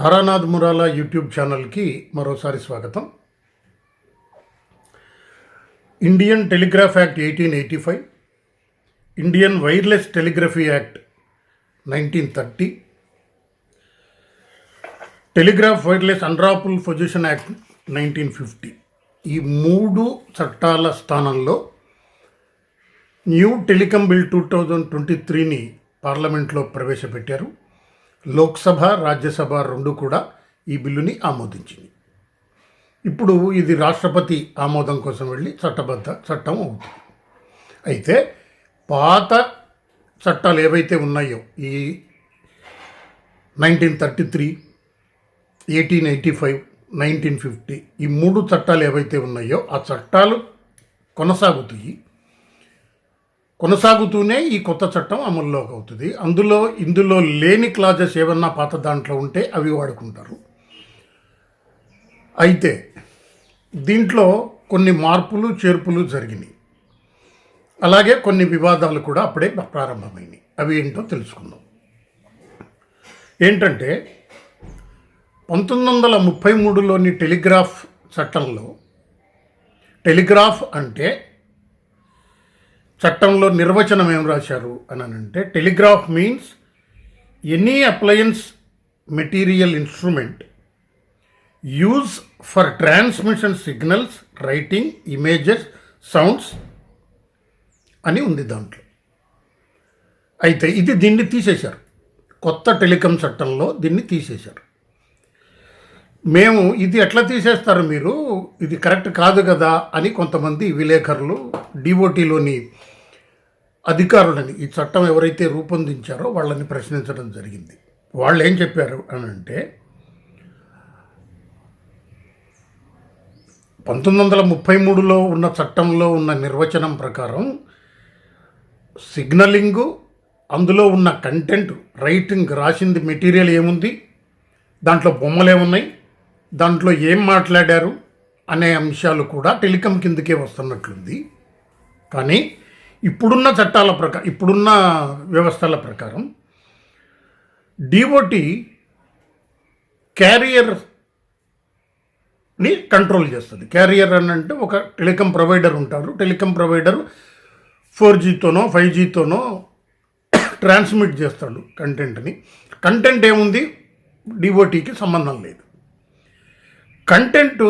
Taranath మురాలా YouTube ఛానల్కి మరోసారి స్వాగతం. Indian telegraph act eighteen eighty five Indian wireless telegraphy act nineteen thirty telegraph wireless unlawful possession act nineteen fifty ఈ మూడు చట్టాల స్థానంలో new telecom bill two thousand twenty త్రీని పార్లమెంట్లో ప్రవేశపెట్టారు. లోక్సభ రాజ్యసభ రెండు కూడా ఈ బిల్లుని ఆమోదించింది. ఇప్పుడు ఇది రాష్ట్రపతి ఆమోదం కోసం వెళ్ళి చట్టబద్ధ చట్టం అవుతుంది. అయితే పాత చట్టాలు ఏవైతే ఉన్నాయో ఈ nineteen thirty three eighteen eighty five nineteen fifty ఈ మూడు చట్టాలు ఏవైతే ఉన్నాయో ఆ చట్టాలు కొనసాగుతాయి. కొనసాగుతూనే ఈ కొత్త చట్టం అమల్లోకి అవుతుంది. అందులో ఇందులో లేని క్లాజెస్ ఏమన్నా పాత దాంట్లో ఉంటే అవి వాడుకుంటారు. అయితే దీంట్లో కొన్ని మార్పులు చేర్పులు జరిగినాయి. అలాగే కొన్ని వివాదాలు కూడా అప్పుడే ప్రారంభమైనాయి. అవి ఏంటో తెలుసుకుందాం. ఏంటంటే పంతొమ్మిది వందల ముప్పై మూడులోని టెలిగ్రాఫ్ చట్టంలో టెలిగ్రాఫ్ అంటే చట్టంలో నిర్వచనం ఏం రాశారు అని అంటే telegraph means any appliance material instrument use for transmission signals writing images sounds అని ఉంది దాంట్లో. అయితే ఇది దీన్ని తీసేశారు. కొత్త టెలికాం చట్టంలో దీన్ని తీసేశారు. మేము ఇది ఎట్లా తీసేస్తారు మీరు? ఇది కరెక్ట్ కాదు కదా అని కొంతమంది విలేకరులు డిఓటీలోని అధికారులని ఈ చట్టం ఎవరైతే రూపొందించారో వాళ్ళని ప్రశ్నించడం జరిగింది. వాళ్ళు ఏం చెప్పారు అని అంటే పంతొమ్మిది వందల ముప్పై మూడులో ఉన్న చట్టంలో ఉన్న నిర్వచనం ప్రకారం సిగ్నలింగు అందులో ఉన్న కంటెంట్ రైటింగ్ రాసింది మెటీరియల్ ఏముంది దాంట్లో బొమ్మలు ఏమున్నాయి దాంట్లో ఏం మాట్లాడారు అనే అంశాలు కూడా టెలికాం కిందకే వస్తున్నట్లుంది. కానీ ఇప్పుడున్న చట్టాల ప్రకారం ఇప్పుడున్న వ్యవస్థల ప్రకారం డిఓటి క్యారియర్ని కంట్రోల్ చేస్తుంది. క్యారియర్ అని అంటే ఒక టెలికాం ప్రొవైడర్ ఉంటారు. టెలికాం ప్రొవైడర్ ఫోర్ జీతోనో ఫైవ్ జీతోనో ట్రాన్స్మిట్ చేస్తాడు కంటెంట్ని. కంటెంట్ ఏముంది? డిఓటీకి సంబంధం లేదు. Content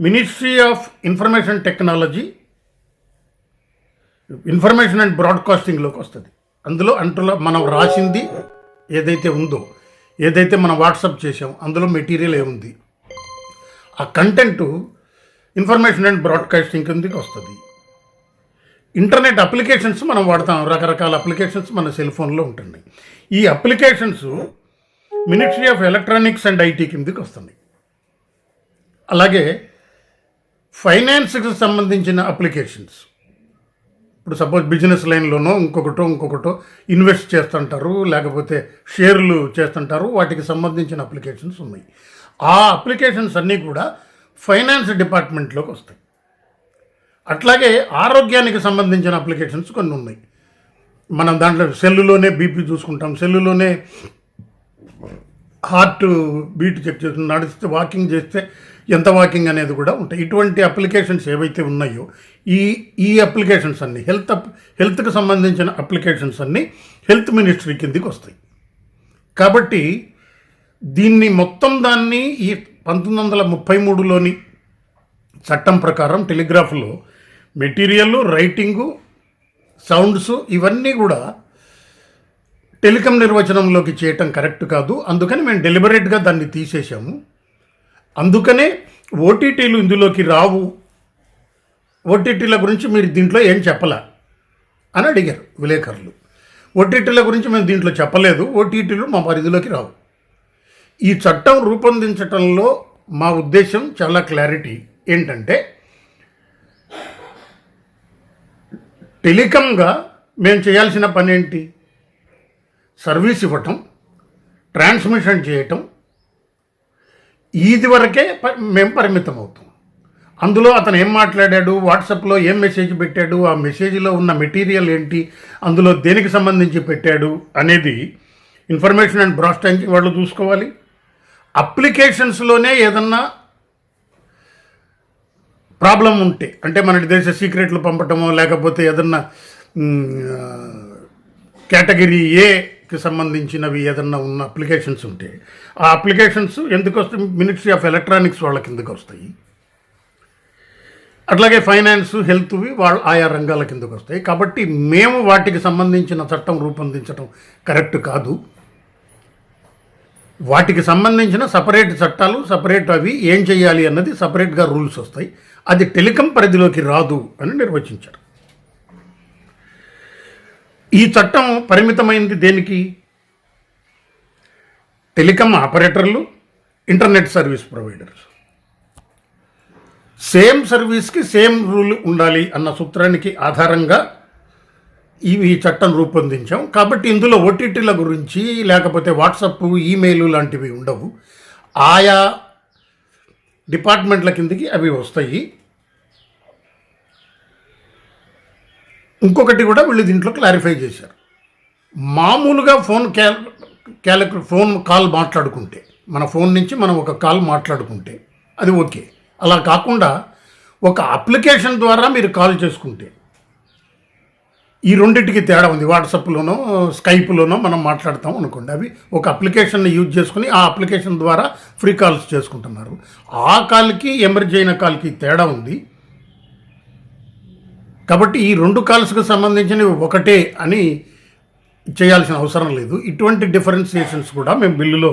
ministry of information technology information and బ్రాడ్కాస్టింగ్లోకి వస్తుంది. అందులో అంటులో మనం రాసింది ఏదైతే ఉందో ఏదైతే మనం వాట్సాప్ చేసాం అందులో మెటీరియల్ ఏముంది? ఆ కంటెంట్ ఇన్ఫర్మేషన్ అండ్ బ్రాడ్కాస్టింగ్ కిందకి వస్తుంది. ఇంటర్నెట్ అప్లికేషన్స్ మనం వాడతాం రకరకాల అప్లికేషన్స్ మన సెల్ ఫోన్లో ఉంటున్నాయి. ఈ applications ministry of electronics and IT కిందకి వస్తుంది అలాగే ఫైనాన్స్కి సంబంధించిన అప్లికేషన్స్. ఇప్పుడు సపోజ్ బిజినెస్ లైన్లోనో ఇంకొకటో ఇంకొకటో ఇన్వెస్ట్ చేస్తుంటారు లేకపోతే షేర్లు చేస్తుంటారు వాటికి సంబంధించిన అప్లికేషన్స్ ఉన్నాయి. ఆ అప్లికేషన్స్ అన్నీ కూడా ఫైనాన్స్ డిపార్ట్మెంట్లోకి వస్తాయి. అట్లాగే ఆరోగ్యానికి సంబంధించిన అప్లికేషన్స్ కొన్ని ఉన్నాయి. మనం దాంట్లో సెల్లులోనే బీపీ చూసుకుంటాం సెల్లులోనే హార్ట్ బీట్ చెక్ చేస్తుంది నడిస్తే వాకింగ్ చేస్తే ఎంత వాకింగ్ అనేది కూడా ఉంటాయి. ఇటువంటి అప్లికేషన్స్ ఏవైతే ఉన్నాయో ఈ ఈ అప్లికేషన్స్ అన్ని హెల్త్ అప్ హెల్త్కి సంబంధించిన అప్లికేషన్స్ అన్నీ హెల్త్ మినిస్ట్రీ కిందికి వస్తాయి. కాబట్టి దీన్ని మొత్తం దాన్ని ఈ పంతొమ్మిది వందల ముప్పై మూడులోని చట్టం ప్రకారం టెలిగ్రాఫ్లో మెటీరియల్ రైటింగు సౌండ్స్ ఇవన్నీ కూడా టెలికం నిర్వచనంలోకి చేయటం కరెక్ట్ కాదు. అందుకని మేము డెలిబరేట్గా దాన్ని తీసేసాము అందుకనే ఓటీటీలు ఇందులోకి రావు. ఓటీటీల గురించి మీరు దీంట్లో ఏం చెప్పలే? అని అడిగారు విలేకరులు. ఓటీటీల గురించి మేము దీంట్లో చెప్పలేదు. ఓటీటీలు మా పరిధిలోకి రావు. ఈ చట్టం రూపొందించటంలో మా ఉద్దేశం చాలా క్లారిటీ. ఏంటంటే టెలికమ్గా మేము చేయాల్సిన పని ఏంటి సర్వీస్ ఇవ్వటం ట్రాన్స్మిషన్ చేయటం ఇది వరకే మేము పరిమితం అవుతాం అందులో అతను ఏం మాట్లాడాడు వాట్సాప్లో ఏం మెసేజ్ పెట్టాడు ఆ మెసేజ్లో ఉన్న మెటీరియల్ ఏంటి అందులో దేనికి సంబంధించి పెట్టాడు అనేది ఇన్ఫర్మేషన్ అండ్ బ్రాడ్కాస్టింగ్ వాళ్ళు చూసుకోవాలి. అప్లికేషన్స్లోనే ఏదన్నా ప్రాబ్లం ఉంటే అంటే మన దేశ సీక్రెట్లు పంపటమో లేకపోతే ఏదన్నా కేటగిరీ కి సంబంధించినవి ఏదన్నా ఉన్న అప్లికేషన్స్ ఉంటే ఆ అప్లికేషన్స్ ఎందుకు వస్తాయి? మినిస్ట్రీ ఆఫ్ ఎలక్ట్రానిక్స్ వాళ్ళ కిందకు వస్తాయి. అట్లాగే ఫైనాన్స్ హెల్త్వి వాళ్ళ ఆయా రంగాల కిందకు వస్తాయి. కాబట్టి మేము వాటికి సంబంధించిన చట్టం రూపొందించడం కరెక్ట్ కాదు. వాటికి సంబంధించిన సపరేట్ చట్టాలు సపరేట్ అవి ఏం చేయాలి అన్నది సపరేట్గా రూల్స్ వస్తాయి. అది టెలికం పరిధిలోకి రాదు అని నిర్వచించారు. ఈ చట్టం పరిమితమైంది దేనికి? టెలికాం ఆపరేటర్లు ఇంటర్నెట్ సర్వీస్ ప్రొవైడర్స్. సేమ్ సర్వీస్కి సేమ్ రూల్ ఉండాలి అన్న సూత్రానికి ఆధారంగా ఇవి ఈ చట్టం రూపొందించాం. కాబట్టి ఇందులో ఓటీటీల గురించి లేకపోతే వాట్సప్ ఈమెయిల్ లాంటివి ఉండవు. ఆయా డిపార్ట్మెంట్ల కిందకి అవి వస్తాయి. ఇంకొకటి కూడా వీళ్ళు దీంట్లో క్లారిఫై చేశారు. మామూలుగా ఫోన్ క్యాల్ క్యాలిక్యు ఫోన్ కాల్ మాట్లాడుకుంటే మన ఫోన్ నుంచి మనం ఒక కాల్ మాట్లాడుకుంటే అది ఓకే. అలా కాకుండా ఒక అప్లికేషన్ ద్వారా మీరు కాల్ చేసుకుంటే ఈ రెండింటికి తేడా ఉంది. వాట్సాప్లోనో స్కైప్లోనో మనం మాట్లాడతాం అనుకోండి. అవి ఒక అప్లికేషన్ని యూజ్ చేసుకుని ఆ అప్లికేషన్ ద్వారా ఫ్రీ కాల్స్ చేసుకుంటున్నారు. ఆ కాల్కి ఎమర్జీ అయిన కాల్కి తేడా ఉంది. కాబట్టి ఈ రెండు కాల్స్కి సంబంధించినవి ఒకటే అని చేయాల్సిన అవసరం లేదు. ఇటువంటి డిఫరెన్సియేషన్స్ కూడా మేము బిల్లులో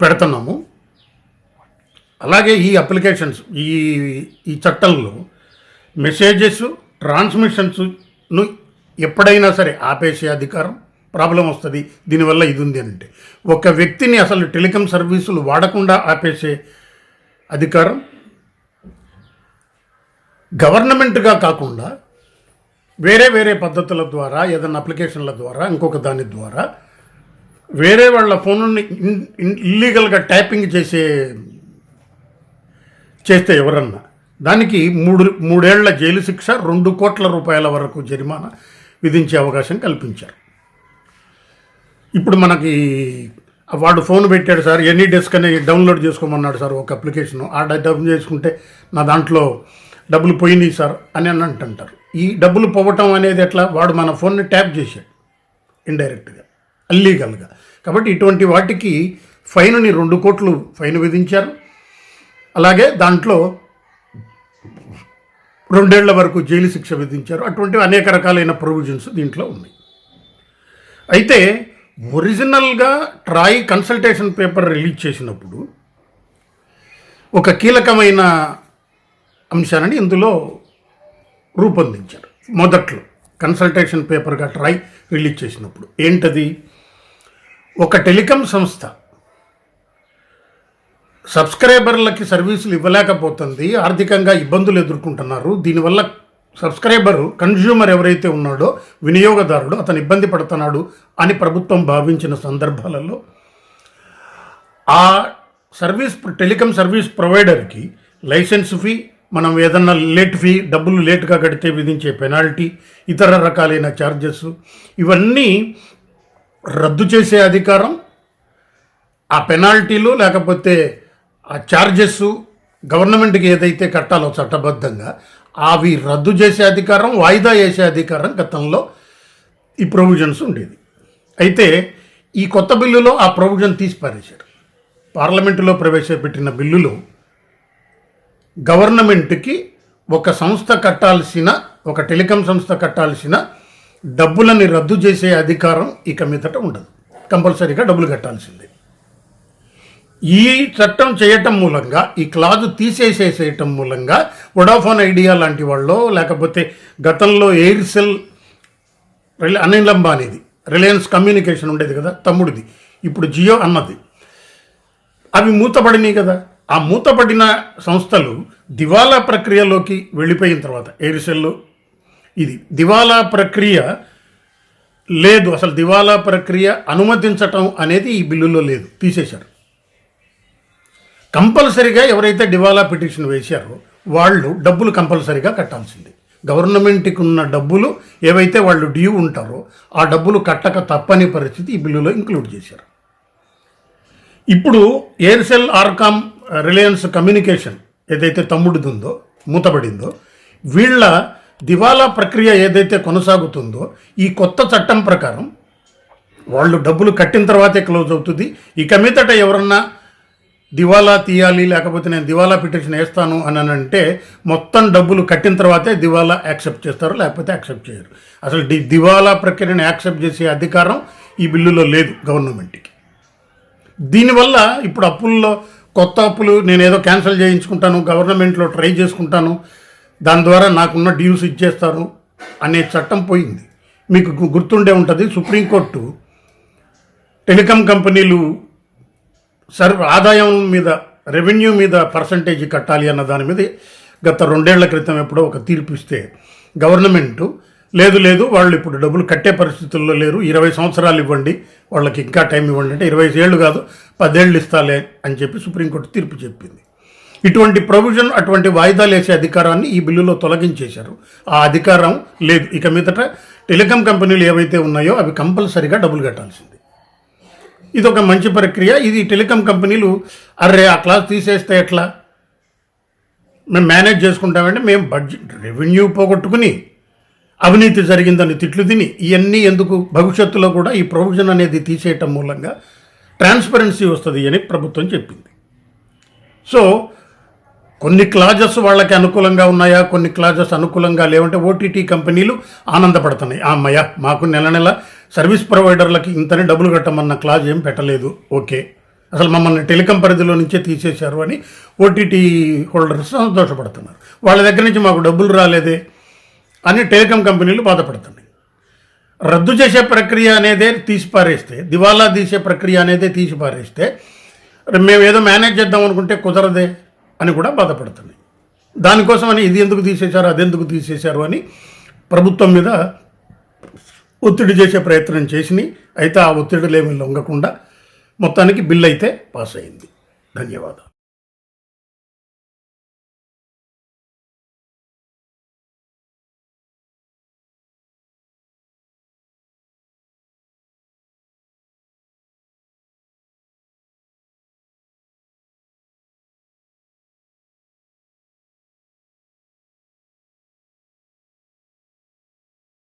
పెడుతున్నాము. అలాగే ఈ అప్లికేషన్స్ ఈ ఈ చట్టంలో మెసేజెస్ ట్రాన్స్మిషన్స్ను ఎప్పుడైనా సరే ఆపేసే అధికారం ప్రాబ్లం వస్తుంది. దీనివల్ల ఇది ఉంది అని అంటే. ఒక వ్యక్తిని అసలు టెలికాం సర్వీసులు వాడకుండా ఆపేసే అధికారం గవర్నమెంట్గా కాకుండా వేరే వేరే పద్ధతుల ద్వారా ఏదైనా అప్లికేషన్ల ద్వారా ఇంకొక దాని ద్వారా వేరే వాళ్ళ ఫోన్ని ఇల్లీగల్గా ట్యాపింగ్ చేసే చేస్తే ఎవరన్నా దానికి మూడు మూడేళ్ళ జైలు శిక్ష రెండు కోట్ల రూపాయల వరకు జరిమానా విధించే అవకాశం కల్పించారు. ఇప్పుడు మనకి వాడు ఫోన్ పెట్టాడు సార్ ఎనీ డెస్క్ అని డౌన్లోడ్ చేసుకోమన్నాడు సార్ ఒక అప్లికేషన్. ఆ డౌన్ చేసుకుంటే నా దాంట్లో డబ్బులు పోయినాయి సార్ అని అని అంటుంటారు. ఈ డబ్బులు పోవటం అనేది ఎట్లా? వాడు మన ఫోన్ని ట్యాప్ చేశాడు ఇండైరెక్ట్గా అల్లీగల్గా. కాబట్టి ఇటువంటి వాటికి ఫైన్ని రెండు కోట్లు ఫైన్ విధించారు. అలాగే దాంట్లో రెండేళ్ళ వరకు జైలు శిక్ష విధించారు. అటువంటి అనేక రకాలైన ప్రొవిజన్స్ దీంట్లో ఉన్నాయి. అయితే ఒరిజినల్గా ట్రాయ్ కన్సల్టేషన్ పేపర్ రిలీజ్ చేసినప్పుడు ఒక కీలకమైన అంశాలని ఇందులో రూపొందించారు. మొదట్లో కన్సల్టేషన్ పేపర్గా ట్రై రిలీజ్ చేసినప్పుడు. ఏంటది? ఒక టెలికాం సంస్థ సబ్స్క్రైబర్లకి సర్వీసులు ఇవ్వలేకపోతుంది ఆర్థికంగా ఇబ్బందులు ఎదుర్కొంటున్నారు. దీనివల్ల సబ్స్క్రైబరు కన్జ్యూమర్ ఎవరైతే ఉన్నాడో వినియోగదారుడు అతను ఇబ్బంది పడుతున్నాడు అని ప్రభుత్వం భావించిన సందర్భాలలో ఆ సర్వీస్ టెలికాం సర్వీస్ ప్రొవైడర్కి లైసెన్స్ ఫీ మనం ఏదన్నా లేట్ ఫీ డబ్బులు లేట్గా కడితే విధించే పెనాల్టీ ఇతర రకాలైన ఛార్జెస్ ఇవన్నీ రద్దు చేసే అధికారం ఆ పెనాల్టీలు లేకపోతే ఆ ఛార్జెస్ గవర్నమెంట్కి ఏదైతే కట్టాలో చట్టబద్ధంగా అవి రద్దు చేసే అధికారం వాయిదా వేసే అధికారం గతంలో ఈ ప్రొవిజన్స్ ఉండేది. అయితే ఈ కొత్త బిల్లులో ఆ ప్రొవిజన్ తీసి పారేశారు పార్లమెంటులో ప్రవేశపెట్టిన బిల్లులో గవర్నమెంట్కి ఒక సంస్థ కట్టాల్సిన ఒక టెలికాం సంస్థ కట్టాల్సిన డబ్బులని రద్దు చేసే అధికారం ఇక మీదట ఉండదు. కంపల్సరీగా డబ్బులు కట్టాల్సిందే. ఈ చట్టం చేయటం మూలంగా ఈ క్లాజు తీసేసేసేయటం మూలంగా వొడాఫోన్ ఐడియా లాంటి వాళ్ళు లేకపోతే గతంలో ఎయిర్సెల్ రిలయ అనిల్ అంబానీది రిలయన్స్ కమ్యూనికేషన్ ఉండేది కదా తమ్ముడిది. ఇప్పుడు జియో అన్నది. అవి మూతపడినాయి కదా. ఆ మూతపడిన సంస్థలు దివాలా ప్రక్రియలోకి వెళ్ళిపోయిన తర్వాత ఎయిర్సెల్ ఇది దివాలా ప్రక్రియ లేదు అసలు దివాలా ప్రక్రియ అనుమతించటం అనేది ఈ బిల్లులో లేదు తీసేశారు. కంపల్సరీగా ఎవరైతే దివాలా పిటిషన్ వేశారో వాళ్ళు డబ్బులు కంపల్సరీగా కట్టాల్సింది. గవర్నమెంట్కి ఉన్న డబ్బులు ఏవైతే వాళ్ళు డ్యూ ఉంటారో ఆ డబ్బులు కట్టక తప్పని పరిస్థితి ఈ బిల్లులో ఇంక్లూడ్ చేశారు. ఇప్పుడు ఎయిర్సెల్ ఆర్కామ్ రిలయన్స్ కమ్యూనికేషన్ ఏదైతే తమ్ముడిది ఉందో మూతబడిందో వీళ్ళ దివాలా ప్రక్రియ ఏదైతే కొనసాగుతుందో ఈ కొత్త చట్టం ప్రకారం వాళ్ళు డబ్బులు కట్టిన తర్వాతే క్లోజ్ అవుతుంది. ఇక మీదట ఎవరన్నా దివాలా తీయాలి లేకపోతే నేను దివాలా పిటిషన్ వేస్తాను అని అంటే మొత్తం డబ్బులు కట్టిన తర్వాతే దివాలా యాక్సెప్ట్ చేస్తారు లేకపోతే యాక్సెప్ట్ చేయరు. అసలు డి దివాలా ప్రక్రియను యాక్సెప్ట్ చేసే అధికారం ఈ బిల్లులో లేదు గవర్నమెంట్కి. దీనివల్ల ఇప్పుడు అప్పుల్లో కొత్త అప్పులు నేను ఏదో క్యాన్సిల్ చేయించుకుంటాను గవర్నమెంట్లో ట్రై చేసుకుంటాను దాని ద్వారా నాకున్న డ్యూస్ ఇచ్చేస్తారు అనే చట్టం పోయింది. మీకు గుర్తుండే ఉంటుంది సుప్రీంకోర్టు టెలికాం కంపెనీలు సర్వ ఆదాయం మీద రెవెన్యూ మీద పర్సంటేజ్ కట్టాలి అన్న దాని మీద గత రెండేళ్ళ క్రితం ఎప్పుడో ఒక తీర్పు ఇస్తే గవర్నమెంటు లేదు లేదు వాళ్ళు ఇప్పుడు డబ్బులు కట్టే పరిస్థితుల్లో లేరు. ఇరవై సంవత్సరాలు ఇవ్వండి. వాళ్ళకి ఇంకా టైం ఇవ్వండి అంటే ఇరవై ఏళ్ళు కాదు పదేళ్ళు ఇస్తాలే అని చెప్పి సుప్రీంకోర్టు తీర్పు చెప్పింది. ఇటువంటి ప్రొవిజన్ అటువంటి వాయిదాలు వేసే అధికారాన్ని ఈ బిల్లులో తొలగించేశారు. ఆ అధికారం లేదు. ఇక మీదట టెలికాం కంపెనీలు ఏవైతే ఉన్నాయో అవి కంపల్సరీగా డబ్బులు కట్టాల్సింది. ఇది ఒక మంచి ప్రక్రియ. ఇది టెలికాం కంపెనీలు అర్రే ఆ క్లాస్ తీసేస్తే ఎట్లా? మేము మేనేజ్ చేసుకుంటామంటే మేము బడ్జెట్ రెవెన్యూ పోగొట్టుకుని అవినీతి జరిగిందని తిట్లు తిని ఇవన్నీ ఎందుకు? భవిష్యత్తులో కూడా ఈ ప్రొవిజన్ అనేది తీసేయటం మూలంగా ట్రాన్స్పరెన్సీ వస్తుంది అని ప్రభుత్వం చెప్పింది. సో కొన్ని క్లాజెస్ వాళ్ళకి అనుకూలంగా ఉన్నాయా? కొన్ని క్లాజెస్ అనుకూలంగా లేవంటే ఓటీటీ కంపెనీలు ఆనందపడుతున్నాయి. ఆ అమ్మయ్య మాకు నెల నెల సర్వీస్ ప్రొవైడర్లకి ఇంతనే డబ్బులు కట్టమన్న క్లాజ్ ఏం పెట్టలేదు. ఓకే. అసలు మమ్మల్ని టెలికాం పరిధిలో నుంచే తీసేశారు అని ఓటీటీ హోల్డర్స్ సంతోషపడుతున్నారు. వాళ్ళ దగ్గర నుంచి మాకు డబ్బులు రాలేదే? అని టెలికాం కంపెనీలు బాధపడుతున్నాయి. రద్దు చేసే ప్రక్రియ అనేదే తీసిపారేస్తే దివాలా తీసే ప్రక్రియ అనేదే తీసిపారేస్తే మేము ఏదో మేనేజ్ చేద్దాం అనుకుంటే కుదరదే అని కూడా బాధపడుతున్నాయి. దానికోసం అని ఇది ఎందుకు తీసేశారు ఎందుకు తీసేశారు అని ప్రభుత్వం మీద ఒత్తిడి చేసే ప్రయత్నం చేసినాయి అయితే ఆ ఒత్తిడిలు లొంగకుండా మొత్తానికి బిల్ అయితే పాస్ అయింది. ధన్యవాదాలు.